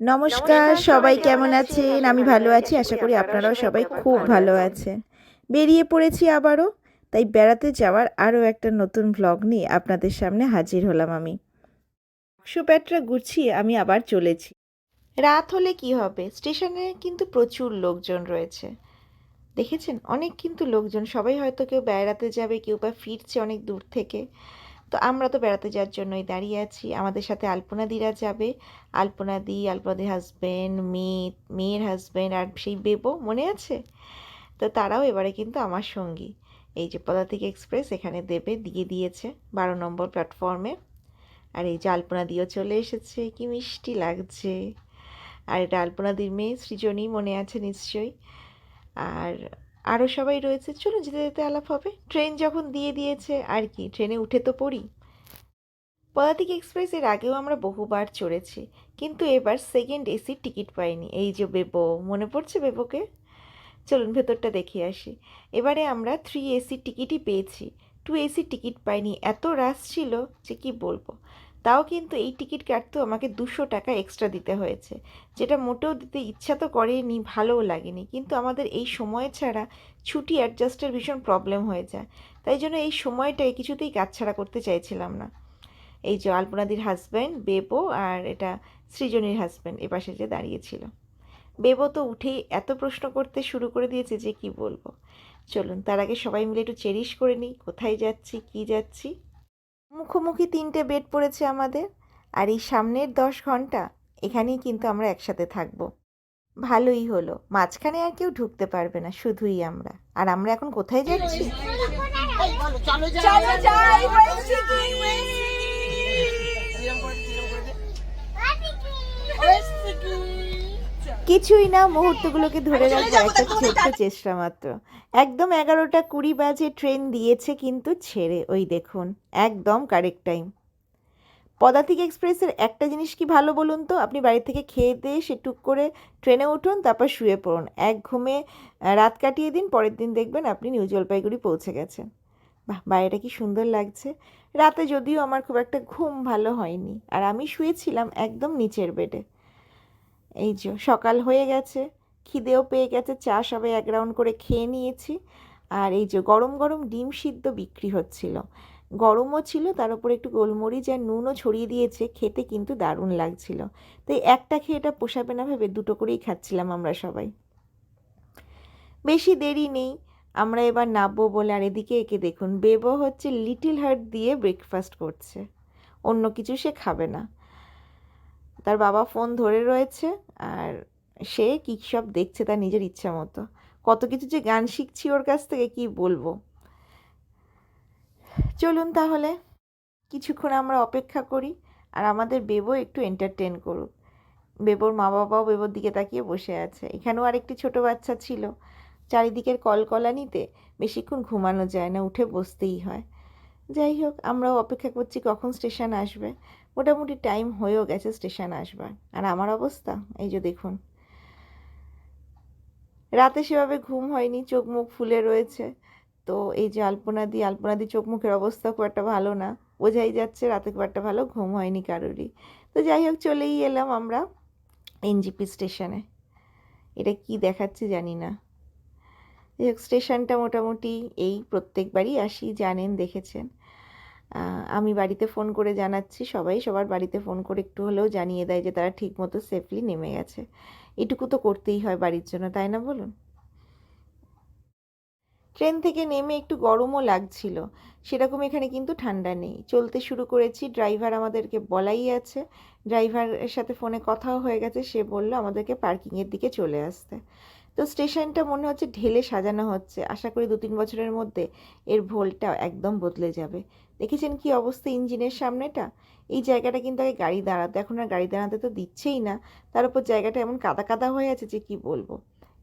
নমস্কার সবাই কেমন আছেন? আমি ভালো আছি আশা করি আপনারাও সবাই খুব ভালো আছেন। বেরিয়ে পড়েছি আবারও তাই বেড়াতে যাওয়ার আরও একটা নতুন ভ্লগ নিয়ে আপনাদের সামনে হাজির হলাম আমি। বাক্সপ্যাটরা গুছিয়ে আমি আবার চলেছি। রাত হলে কি হবে? স্টেশনে কিন্তু প্রচুর লোকজন রয়েছে। দেখেছেন? অনেক কিন্তু লোকজন। সবাই হয়তো কেউ বেড়াতে যাবে কেউ বা ফিরছে অনেক দূর থেকে। তো আমরা তো বেড়াতে যাওয়ার জন্যই দাঁড়িয়ে আছি। আমাদের সাথে আলপনাদিরা যাবে। আলপনাদি, আলপনাদির হাজব্যান্ড মেয়ে, মেয়ের হাজব্যান্ড আর সেই বেবো, মনে আছে? তো তারাও এবারে কিন্তু আমার সঙ্গী। এই যে পদাতিক এক্সপ্রেস এখানে দেবে, দিয়ে দিয়েছে বারো নম্বর প্ল্যাটফর্মে আর এই যে আলপনাদিও চলে এসেছে, কি মিষ্টি লাগছে। আর এটা আলপনাদির মেয়ে সৃজনী, মনে আছে নিশ্চয়ই। আর আরও সবাই রয়েছে, চলুন যেতে যেতে আলাপ হবে। ট্রেন যখন দিয়ে দিয়েছে, আর কি, ট্রেনে উঠে তো পড়ি। পদাতিক এক্সপ্রেস এর আগেও আমরা বহুবার চড়েছি, কিন্তু এবার সেকেন্ড এসির টিকিট পাইনি। এই যে বেবো, মনে পড়ছে বেবোকে? চলুন ভেতরটা দেখে আসি। এবারে আমরা থ্রি এসির টিকিটই পেয়েছি। টু এসির টিকিট পাইনি, এত রাশ ছিল যে কি বলব? তাও কিন্তু এই টিকিট কাটতেও আমাকে দুশো টাকা এক্সট্রা দিতে হয়েছে। যেটা মোটেও দিতে ইচ্ছা তো করেনি, ভালোও লাগেনি। কিন্তু আমাদের এই সময় ছাড়া ছুটি অ্যাডজাস্টের ভীষণ প্রবলেম হয়ে যায়। তাই জন্য এই সময়টায় কিছুতেই কাজ ছাড়া করতে চাইছিলাম না। এই যে আলপনাদির হাজব্যান্ড বেবো আর এটা সৃজনীর হাজব্যান্ড এ পাশে যে দাঁড়িয়েছিল বেবো তো উঠেই এত প্রশ্ন করতে শুরু করে দিয়েছে যে কি বলব। চলুন, তার আগে সবাই মিলে একটু চেরিশ করে নিই। কোথায় যাচ্ছি, কি যাচ্ছি? মুখোমুখি তিনটে বেড পড়েছে আমাদের আর এই সামনের দশ ঘণ্টা এখানেই কিন্তু আমরা একসাথে থাকব। ভালোই হলো মাঝখানে আর কেউ ঢুকতে পারবে না শুধুই আমরা। আর আমরা এখন কোথায় যাচ্ছি? যাই কিছুই না মুহূর্তগুলোকে ধরে রাখব একটা ছোট্ট চেষ্টা মাত্র। একদম এগারোটা কুড়ি বাজে ট্রেন দিয়েছে কিন্তু ছেড়ে ওই দেখুন একদম কারেক্ট টাইম পদাতিক এক্সপ্রেসের একটা জিনিস কি ভালো বলুন তো? আপনি বাড়ি থেকে খেয়ে দিয়ে সে টুক করে ট্রেনে উঠুন তারপর শুয়ে পড়ুন। এক ঘুমে রাত কাটিয়ে দিন পরের দিন দেখবেন আপনি নিউ জলপাইগুড়ি পৌঁছে গেছেন। বাহ বাইরেটা কি সুন্দর লাগছে। রাতে যদিও আমার খুব একটা ঘুম ভালো হয়নি আর আমি শুয়েছিলাম একদম নিচের বেডে। এই যে সকাল হয়ে গেছে, খিদেও পেয়ে গেছে, চা সবাই এক রাউন্ড করে খেয়ে নিয়েছি। আর এই যে গরম গরম ডিম সিদ্ধ বিক্রি হচ্ছিল। গরমও ছিল, তার উপরে একটু গোলমরিচ আর নুনও ছড়িয়ে দিয়েছে, খেতে কিন্তু দারুণ লাগছিল। তো এই একটা খেয়ে এটা পোষাবে না ভেবে দুটো করেই খাচ্ছিলাম আমরা সবাই। বেশি দেরি নেই, আমরা এবার নামবো বলে। আর এদিকে একে দেখুন, বেবো হচ্ছে লিটিল হার্ট দিয়ে ব্রেকফাস্ট করছে। অন্য কিছু সে খাবে না। তার বাবা ফোন ধরে রয়েছে আর সে কী সব দেখছে তার নিজের ইচ্ছা মতো। কত কিছু যে গান শিখছি ওর কাছ থেকে কি বলব? চলুন তাহলে, কিছুক্ষণ আমরা অপেক্ষা করি আর আমাদের বেবো একটু এন্টারটেন করুক। বেবোর মা বাবাও বেবোর দিকে তাকিয়ে বসে আছে। এখানেও আরেকটি ছোট বাচ্চা ছিল। চারিদিকের কলকলানিতে বেশিক্ষণ ঘুমানো যায় না, উঠে বসতেই হয়। যাই হোক, আমরাও অপেক্ষা করছি কখন স্টেশন আসবে। মোটামুটি টাইম হয়েও গেছে স্টেশন আসবার। আর আমার অবস্থা? এই যে দেখুন। রাতে সেভাবে ঘুম হয়নি, চোখ মুখ ফুলে রয়েছে। তো এই যে আলপনাদি আলপনাদি চোখ মুখের অবস্থা খুব একটা ভালো না। বোঝাই যাচ্ছে রাতে খুব একটা ভালো ঘুম হয়নি কারোরই। তো যাই হোক, চলেই এলাম আমরা এনজিপি স্টেশনে এটা কি দেখাচ্ছে জানি না। যাই হোক স্টেশনটা মোটামুটি এই প্রত্যেকবারই আসি, জানেন, দেখেছেন। আমি বাড়িতে ফোন করে জানাচ্ছি সবাই। সবার বাড়িতে ফোন করে একটু হলেও জানিয়ে দেয় যে তারা ঠিকমতো সেফলি নেমে গেছে। এটুকু তো করতেই হয় বাড়ির জন্য, তাই না বলুন? ট্রেন থেকে নেমে একটু গরমও লাগছিল। সেরকম এখানে কিন্তু ঠান্ডা নেই। চলতে শুরু করেছি, ড্রাইভার আমাদেরকে বলাই আছে। ড্রাইভারের সাথে ফোনে কথাও হয়ে গেছে, সে বলল, আমাদেরকে পার্কিংয়ের দিকে চলে আসতে। তো স্টেশনটা মনে হচ্ছে ঢেলে সাজানো হচ্ছে। আশা করি দু তিন বছরের মধ্যে এর ভোলটা একদম বদলে যাবে। দেখেছেন কি অবস্থা ইঞ্জিনের সামনেটা? এই জায়গাটা কিন্তু আগে গাড়ি দাঁড়াতো, এখন আর গাড়ি দাঁড়াতে তো দিচ্ছেই না। তার উপর জায়গাটা এমন কাদা কাদা হয়ে আছে যে কি বলব?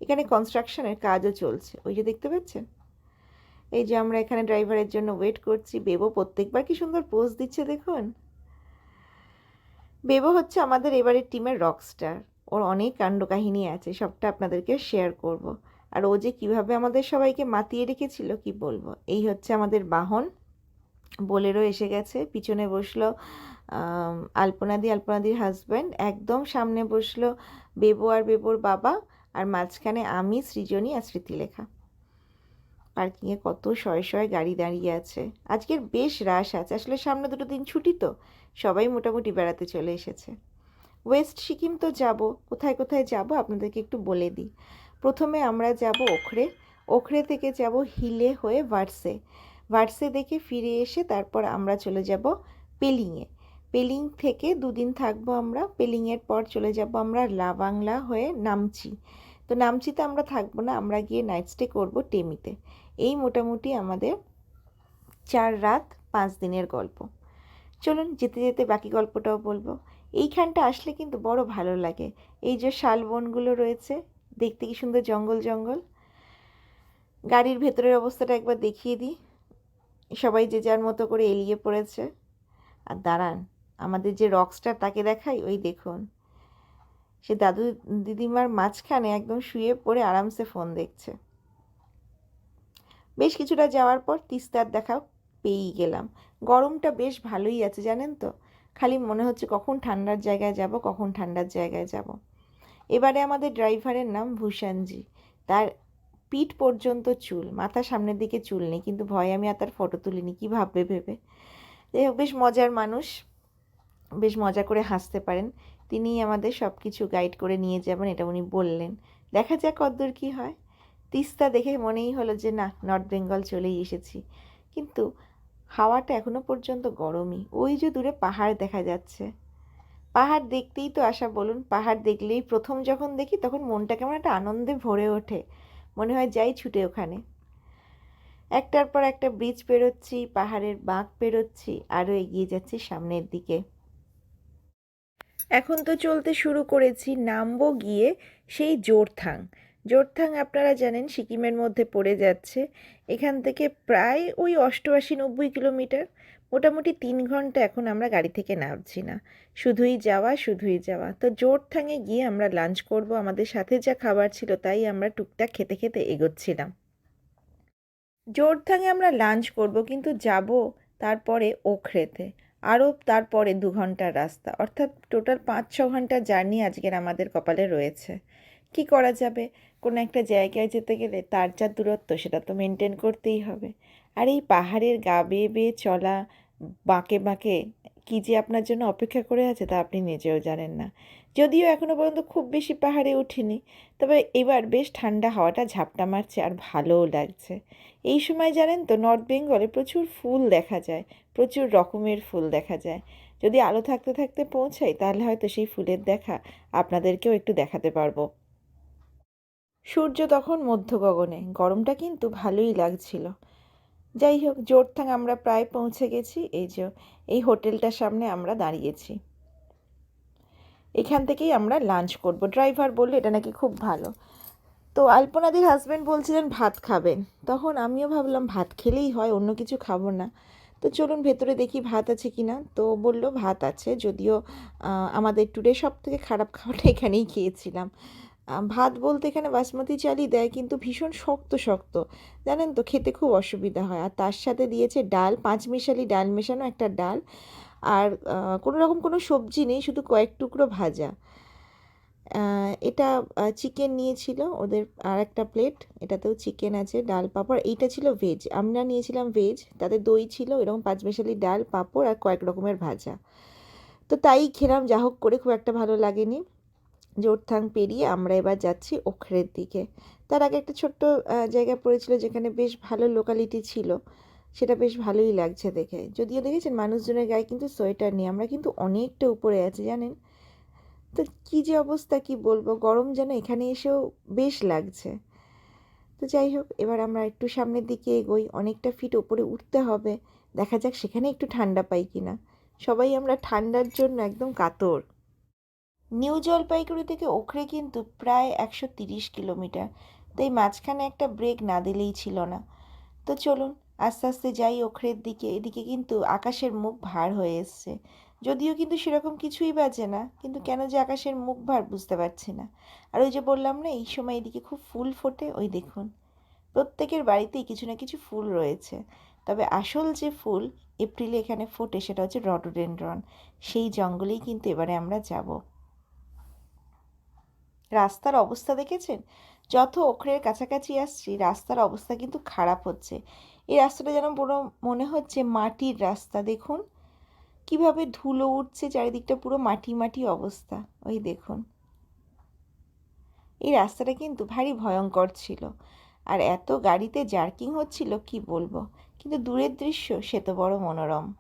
এখানে কনস্ট্রাকশনের কাজও চলছে। ওই যে দেখতে পাচ্ছেন? এই যে আমরা এখানে ড্রাইভারের জন্য ওয়েট করছি। বেবো প্রত্যেকবার কি সুন্দর পোজ দিচ্ছে দেখুন। বেবো হচ্ছে আমাদের এবারের টিমের রকস্টার ওর অনেক কাণ্ডকাহিনী আছে, সবটা আপনাদেরকে শেয়ার করব। আর ও যে কীভাবে আমাদের সবাইকে মাতিয়ে রেখেছিল কি বলব? এই হচ্ছে আমাদের বাহন। বোলেরো এসে গেছে। পিছনে বসল আলপনাদি আলপনাদির হাজব্যান্ড একদম সামনে বসল বেবো আর বেবোর বাবা আর মাঝখানে আমি, সৃজনী আর স্মৃতিলেখা। পার্কিংয়ে কত শয়ে শয়ে গাড়ি দাঁড়িয়ে আছে। আজকের বেশ রাশ আছে। আসলে সামনে দুটো দিন ছুটি তো। সবাই মোটামুটি বেড়াতে চলে এসেছে। ওয়েস্ট সিকিম তো যাব। কোথায় কোথায় যাব আপনাদেরকে একটু বলে দিই। প্রথমে আমরা যাব ওখরে। ওখরে থেকে যাব হিলে হয়ে ভার্সে। ভার্সে দেখে ফিরে এসে তারপর আমরা চলে যাব পেলিংয়ে। পেলিং থেকে দুদিন থাকব আমরা, পেলিংয়ের পর চলে যাব আমরা লাবাংলা হয়ে নামচি। তো নামচিতে আমরা থাকব না, আমরা গিয়ে নাইট স্টে করব টেমিতে। এই মোটামুটি আমাদের চার রাত পাঁচ দিনের গল্প। চলুন যেতে যেতে বাকি গল্পটাও বলব। এইখানটা আসলে কিন্তু বড় ভালো লাগে। এই যে শালবনগুলো রয়েছে, দেখতে কি সুন্দর জঙ্গল জঙ্গল। গাড়ির ভেতরের অবস্থাটা একবার দেখিয়ে দিই। সবাই যে যার মতো করে এলিয়ে পড়েছে। আর দাঁড়ান, আমাদের যে রকস্টার তাকে দেখাই, ওই দেখুন। সে দাদু দিদিমার মাঝখানে একদম শুয়ে পড়ে আরামসে ফোন দেখছে। বেশ কিছুটা যাওয়ার পর তিস্তার দেখা পেয়েই গেলাম। গরমটা বেশ ভালোই আছে, জানেন তো? খালি মনে হচ্ছে কখন ঠান্ডার জায়গায় যাব, কখন ঠান্ডার জায়গায় যাব। এবারে আমাদের ড্রাইভারের নাম ভূষণজি। তার পিঠ পর্যন্ত চুল, মাথা সামনের দিকে চুল নেই, কিন্তু ভয়ে আমি আর তার ফটো তুলিনি, কী ভাববে ভেবে। যাই হোক, বেশ মজার মানুষ, বেশ মজা করে হাসতে পারেন। তিনিই আমাদের সব কিছু গাইড করে নিয়ে যাবেন, এটা উনি বললেন। দেখা যাক কদ্দূর কী হয়। তিস্তা দেখে মনেই হলো যে, না নর্থ বেঙ্গল চলেই এসেছি। কিন্তু হাওয়াটা এখনও পর্যন্ত গরমই। ওই যে দূরে পাহাড় দেখা যাচ্ছে। পাহাড় দেখতেই তো আসা, বলুন, পাহাড় দেখলেই প্রথম যখন দেখি, তখন মনটা কেমন একটা আনন্দে ভরে ওঠে। মনে হয় যাই ছুটে ওখানে। একটার পর একটা ব্রিজ পেরোচ্ছি, পাহাড়ের বাঁক পেরোচ্ছি, আরও এগিয়ে যাচ্ছি সামনের দিকে। এখন তো চলতে শুরু করেছি নামবো গিয়ে সেই জোরথাং। জোরথাং আপনারা জানেন সিকিমের মধ্যে পড়ে যাচ্ছে। এখান থেকে প্রায় ওই অষ্টআশি নব্বই কিলোমিটার। মোটামুটি তিন ঘণ্টা এখন আমরা গাড়ি থেকে নামছি না। শুধুই যাওয়া শুধুই যাওয়া। তো জোরথাঙে গিয়ে আমরা লাঞ্চ করব, আমাদের সাথে যা খাবার ছিল তাই আমরা টুকটাক খেতে খেতে এগোচ্ছিলাম। জোরথাঙে আমরা লাঞ্চ করব, কিন্তু যাব তারপরে ওখরেতে আরও তারপরে দু ঘণ্টার রাস্তা। অর্থাৎ টোটাল পাঁচ, ছ ঘণ্টার জার্নি আজকের আমাদের কপালে রয়েছে। কি করা যাবে? কোনো একটা জায়গায় যেতে গেলে তার যা দূরত্ব সেটা তো মেনটেন করতেই হবে। আর এই পাহাড়ের গা বেয়ে বেয়ে চলা বাঁকে বাঁকে কী যে আপনার জন্য অপেক্ষা করে আছে তা আপনি নিজেও জানেন না। যদিও এখনও পর্যন্ত খুব বেশি পাহাড়ে উঠিনি, তবে এবার বেশ ঠান্ডা হাওয়াটা ঝাপটা মারছে আর ভালোও লাগছে। এই সময় জানেন তো নর্থ বেঙ্গলে প্রচুর ফুল দেখা যায়, প্রচুর রকমের ফুল দেখা যায়। যদি আলো থাকতে থাকতে পৌঁছাই, তাহলে হয়তো সেই ফুলের দেখা আপনাদেরকেও একটু দেখাতে পারব। সূর্য তখন মধ্য গগনে গরমটা কিন্তু ভালোই লাগছিল। যাই হোক, জোরথাং আমরা প্রায় পৌঁছে গেছি। এই যে, এই হোটেলটার সামনে আমরা দাঁড়িয়েছি। এখান থেকেই আমরা লাঞ্চ করব। ড্রাইভার বলল, এটা নাকি খুব ভালো। তো আলপনাদির হাজব্যান্ড বলছিলেন, ভাত খাবেন। তখন আমিও ভাবলাম, ভাত খেলেই হয়, অন্য কিছু খাব না। তো চলুন ভেতরে দেখি ভাত আছে কি না তো বলল, ভাত আছে। যদিও আমাদের ট্যুরে সব থেকে খারাপ খাবারটা এখানেই খেয়েছিলাম। ভাত বলতে এখানে বাসমতি চালই দেয়, কিন্তু ভীষণ শক্ত শক্ত। জানেন তো, খেতে খুব অসুবিধা হয়। আর তার সাথে দিয়েছে ডাল পাঁচ মিশালি ডাল মেশানো একটা ডাল। আর কোনো রকম কোনো সবজি নেই, শুধু কয়েক টুকরো ভাজা। এটা চিকেন নিয়েছিল ওদের আর একটা প্লেট এটাতেও চিকেন আছে, ডাল, পাঁপড়। এইটা ছিল ভেজ আমরা নিয়েছিলাম ভেজ তাতে দই ছিল, এরকম পাঁচ মিশালি ডাল, পাঁপড় আর কয়েক রকমের ভাজা। তো তাই খেলাম, যা হোক করে খুব একটা ভালো লাগেনি। জোরথাং পেরিয়ে আমরা এবার যাচ্ছি ওখরের দিকে। তার আগে একটা ছোট্ট জায়গা পড়েছিল যেখানে বেশ ভালো লোকালিটি ছিল। সেটা বেশ ভালোই লাগছে দেখে। যদিও দেখেছেন মানুষজনের গায়ে কিন্তু সোয়েটার নেই, আমরা কিন্তু অনেকটা উপরে আছি, জানেন? তো কী যে অবস্থা, কি বলব? গরম যেন এখানে এসেও বেশ লাগছে। তো যাই হোক, এবার আমরা একটু সামনের দিকে এগোই। অনেকটা ফিট ওপরে উঠতে হবে। দেখা যাক সেখানে একটু ঠান্ডা পাই কি না সবাই আমরা ঠান্ডার জন্য একদম কাতর। নিউ জলপাইগুড়ি থেকে ওখরে কিন্তু প্রায় একশো তিরিশ কিলোমিটার। তাই মাঝখানে একটা ব্রেক না দিলেই ছিল না। তো চলুন, আস্তে আস্তে যাই ওখরের দিকে। এদিকে কিন্তু আকাশের মুখ ভার হয়ে এসছে। যদিও কিন্তু সেরকম কিছুই বাজে না, কিন্তু কেন যে আকাশের মুখ ভার বুঝতে পারছি না। আর ওই যে বললাম না, এই সময় এদিকে খুব ফুল ফোটে, ওই দেখুন। প্রত্যেকের বাড়িতেই কিছু না কিছু ফুল রয়েছে। তবে আসল যে ফুল, এপ্রিলে এখানে ফোটে, সেটা হচ্ছে রডোডেন্ড্রন সেই জঙ্গলেই কিন্তু এবারে আমরা যাব। রাস্তার অবস্থা দেখেছেন? যত ওখরের কাছাকাছি আসছি, রাস্তার অবস্থা কিন্তু খারাপ হচ্ছে। এই রাস্তাটা যেন পুরো মনে হচ্ছে মাটির রাস্তা, দেখুন। কীভাবে ধুলো উঠছে চারিদিকটা পুরো মাটি মাটি অবস্থা। ওই দেখুন। এই রাস্তাটা কিন্তু ভারী ভয়ঙ্কর ছিল। আর এত গাড়িতে জার্কিং হচ্ছিল, কি বলব? কিন্তু দূরের দৃশ্য, সে তো বড় মনোরম।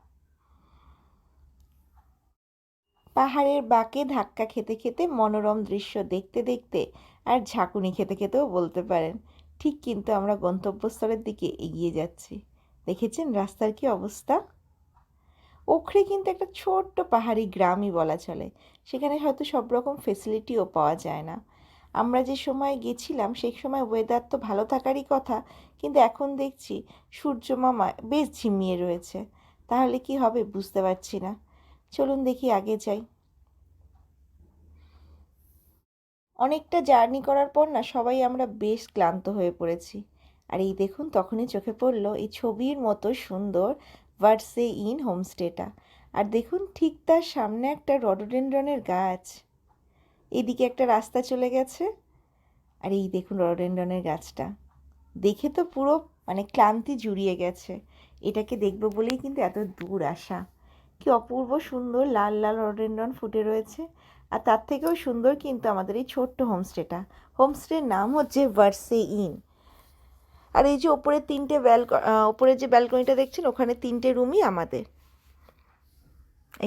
পাহাড়ের বাঁকে ধাক্কা খেতে খেতে মনোরম দৃশ্য দেখতে দেখতে আর ঝাঁকুনি খেতে খেতেও বলতে পারেন, ঠিক কিন্তু আমরা গন্তব্যস্থলের দিকে এগিয়ে যাচ্ছি। দেখেছেন রাস্তার কি অবস্থা? ওখরে কিন্তু একটা ছোট্ট পাহাড়ি গ্রামই বলা চলে। সেখানে হয়তো সব রকম ফেসিলিটিও পাওয়া যায় না। আমরা যে সময় গেছিলাম, সেই সময় ওয়েদার তো ভালো থাকারই কথা, কিন্তু এখন দেখছি সূর্য মামা বেশ ঝিমিয়ে রয়েছে। তাহলে কি হবে বুঝতে পারছি না। চলুন দেখি আগে যাই। অনেকটা জার্নি করার পর না সবাই আমরা বেশ ক্লান্ত হয়ে পড়েছি। আর এই দেখুন তখনই চোখে পড়ল এই ছবির মতো সুন্দর ভার্সে ইন হোমস্টেটা। আর দেখুন ঠিক তার সামনে একটা রডোডেন্ড্রনের গাছ। এদিকে একটা রাস্তা চলে গেছে। আর এই দেখুন রডোডেন্ড্রনের গাছটা। দেখে তো পুরো মানে ক্লান্তি জুড়িয়ে গেছে। এটাকে দেখব বলেই কিন্তু এত দূর আসা। কি অপূর্ব সুন্দর লাল লাল রডোডেন্ড্রন ফুটে রয়েছে। আর তার থেকেও সুন্দর কিন্তু আমাদের এই ছোট্ট হোমস্টেটা। হোমস্টের নাম হচ্ছে ভার্সে ইন। আর এই যে ওপরে তিনটে ব্যালক ওপরে যে ব্যালকনিটা দেখছেন, ওখানে তিনটে রুমই আমাদের।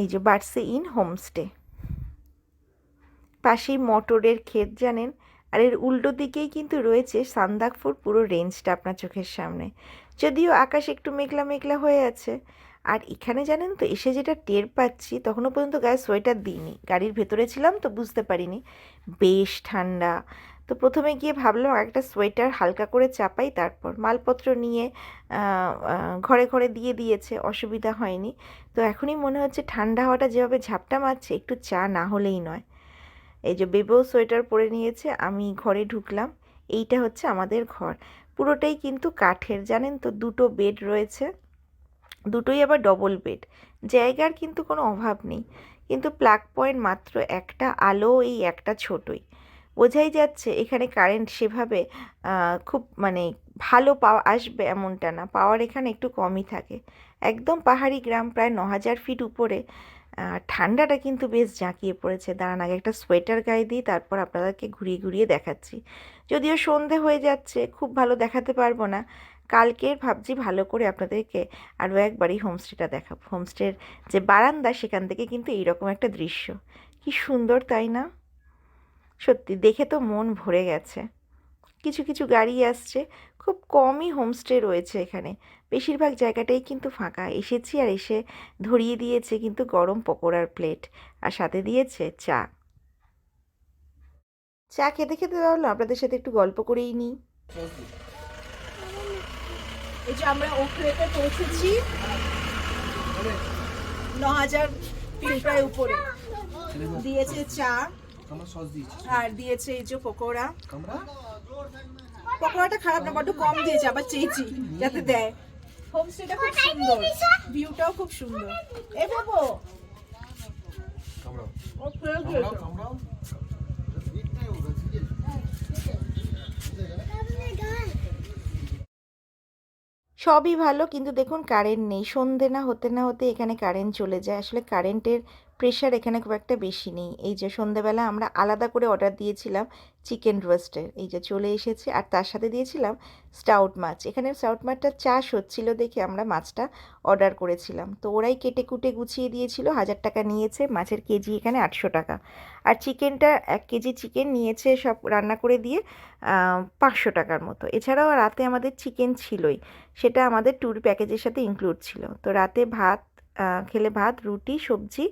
এই যে বার্সে ইন হোমস্টে। পাশেই মটরের ক্ষেত জানেন? আর এর উল্টো দিকেই কিন্তু রয়েছে সান্দাকফুর পুরো রেঞ্জটা আপনার চোখের সামনে। যদিও আকাশ একটু মেঘলা মেঘলা হয়ে আছে আর এখানে জানেন তো, এসে যেটা টের পাচ্ছি, তখনও পর্যন্ত গায়ে সোয়েটার দিইনি। গাড়ির ভেতরে ছিলাম তো বুঝতে পারিনি। বেশ ঠান্ডা। তো প্রথমে গিয়ে ভাবলাম একটা সোয়েটার হালকা করে চাপাই, তারপর মালপত্র নিয়ে ঘরে ঘরে দিয়ে দিয়েছে, অসুবিধা হয়নি। তো এখনই মনে হচ্ছে ঠান্ডা হওয়াটা যেভাবে ঝাপটা মারছে, একটু চা না হলেই নয়। এই যে বেবেও সোয়েটার পরে নিয়েছে, আমি ঘরে ঢুকলাম। এইটা হচ্ছে আমাদের ঘর। পুরোটাই কিন্তু কাঠের, জানেন তো, দুটো বেড রয়েছে। দুটোই আবার ডবল বেড জায়গার কিন্তু কোনো অভাব নেই। কিন্তু প্লাগ পয়েন্ট মাত্র একটা, আলো এই একটা ছোটই। বোঝাই যাচ্ছে এখানে কারেন্ট সেভাবে খুব মানে ভালো পাওয়া, আসবে এমনটা না। পাওয়ার এখানে একটু কমই থাকে। একদম পাহাড়ি গ্রাম, প্রায় ন হাজার ফিট উপরে ঠান্ডাটা কিন্তু বেশ জাঁকিয়ে পড়েছে। দাঁড়ান, আগে একটা সোয়েটার গায়ে দিই, তারপর আপনাদেরকে ঘুরিয়ে ঘুরিয়ে দেখাচ্ছি। যদিও সন্ধে হয়ে যাচ্ছে, খুব ভালো দেখাতে পারব না। কালকের ভাবছি ভালো করে আপনাদেরকে আরও একবারই হোমস্টেটা দেখাবো। হোমস্টের যে বারান্দা সেখান থেকে কিন্তু এইরকম একটা দৃশ্য। কি সুন্দর, তাই না? সত্যি, দেখে তো মন ভরে গেছে। কিছু কিছু গাড়ি আসছে, খুব কমই হোমস্টে রয়েছে এখানে। বেশিরভাগ জায়গাটাই কিন্তু ফাঁকা। এসেছি আর এসে ধরিয়ে দিয়েছে কিন্তু গরম পকোড়ার প্লেট আর সাথে দিয়েছে চা। চা খেতে খেতে ভাবলাম আপনাদের সাথে একটু গল্প করেই নিই। এই যে আমরা ওখরেতে পৌঁছেছি। ন হাজার ফিট প্রায় উপরে। দিয়েছে চা আর দিয়েছে এই যে পকোড়া। পকোড়াটা খারাপ না বড্ড কম দিয়েছে আবার চেয়েছি যাতে দেয়। হোমস্টেটা খুব সুন্দর। ভিউটাও খুব সুন্দর। এ বাবু ও ফেরত দিয়েছে। সবই ভালো, কিন্তু দেখুন কারেন্ট নেই। সন্ধে না হতে না হতে এখানে কারেন্ট চলে যায়। আসলে কারেন্টের প্রেশার এখানে খুব একটা বেশি নেই। এই যে সন্ধেবেলা আমরা আলাদা করে অর্ডার দিয়েছিলাম চিকেন রোস্টের এই যে চলে এসেছে আর তার সাথে দিয়েছিলাম স্টাউট মাছ। এখানে স্টাউট মাছটা চাষ হচ্ছিল দেখে আমরা মাছটা অর্ডার করেছিলাম। তো ওরাই কেটে কুটে গুছিয়ে দিয়েছিল, হাজার টাকা নিয়েছে, মাছের কেজি এখানে আটশো টাকা। আর চিকেনটা এক কেজি চিকেন নিয়েছে সব রান্না করে দিয়ে পাঁচশো টাকার মতো। এছাড়াও রাতে আমাদের চিকেন ছিলই। সেটা আমাদের ট্যুর প্যাকেজের সাথে ইনক্লুড ছিল। তো রাতে ভাত খেলে ভাত, রুটি, সবজি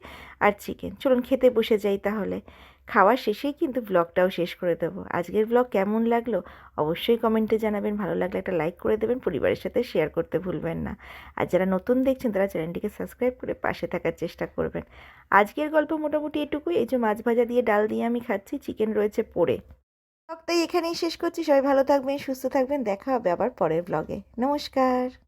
আর চিকেন চলুন খেতে বসে যাই তাহলে। খাওয়া শেষেই কিন্তু ব্লগটাও শেষ করে দেবো। আজকের ব্লগ কেমন লাগল অবশ্যই কমেন্টে জানাবেন। ভালো লাগলে একটা লাইক করে দেবেন। পরিবারের সাথে শেয়ার করতে ভুলবেন না। আর যারা নতুন দেখছেন, তারা চ্যানেলটিকে সাবস্ক্রাইব করে পাশে থাকার চেষ্টা করবেন। আজকের গল্প মোটামুটি এটুকুই। এই যে মাছ ভাজা দিয়ে ডাল দিয়ে আমি খাচ্ছি চিকেন রয়েছে পড়ে। ব্লগটাই এখানেই শেষ করছি। সবাই ভালো থাকবেন, সুস্থ থাকবেন। দেখা হবে আবার পরের ব্লগে নমস্কার।